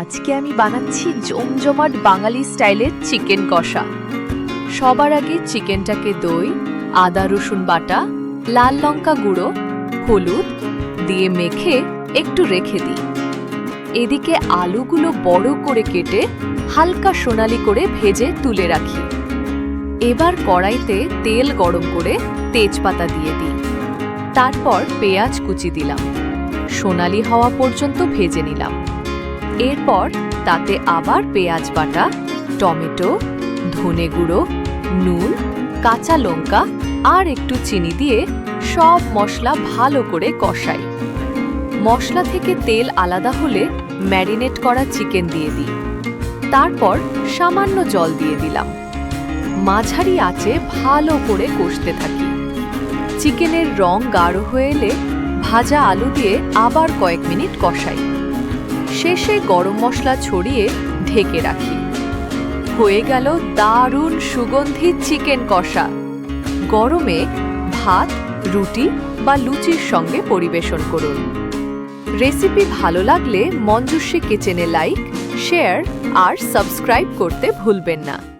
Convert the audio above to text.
আজকে আমি বানাচ্ছি জমজমাট বাঙালি স্টাইলের চিকেন কষা। সবার আগে চিকেনটাকে দই, আদা রসুন বাটা, লাল লঙ্কা গুঁড়ো, হলুদ দিয়ে মেখে একটু রেখে দিই। এদিকে আলুগুলো বড় করে কেটে হালকা সোনালি করে ভেজে তুলে রাখি। এবার কড়াইতে তেল গরম করে তেজপাতা দিয়ে দিই। তারপর পেঁয়াজ কুচি দিলাম। সোনালি হওয়া পর্যন্ত ভেজে নিলাম। এরপর তাতে আবার পেঁয়াজ বাটা, টমেটো, ধনে গুঁড়ো, নুন, কাঁচা লঙ্কা আর একটু চিনি দিয়ে সব মশলা ভালো করে কষাই। মশলা থেকে তেল আলাদা হলে ম্যারিনেট করা চিকেন দিয়ে দিই। তারপর সামান্য জল দিয়ে দিলাম। মাঝারি আঁচে ভালো করে কষতে থাকি। চিকেনের রং গাঢ় হয়ে এলে ভাজা আলু দিয়ে আবার কয়েক মিনিট কষাই। শেষে গরম মশলা ছড়িয়ে ঢেকে রাখি। হয়ে গেল দারুণ সুগন্ধি চিকেন কষা। গরমে ভাত, রুটি বা লুচির সঙ্গে পরিবেশন করুন। রেসিপি ভালো লাগলে মঞ্জুশ্রী কিচেনে লাইক, শেয়ার আর সাবস্ক্রাইব করতে ভুলবেন না।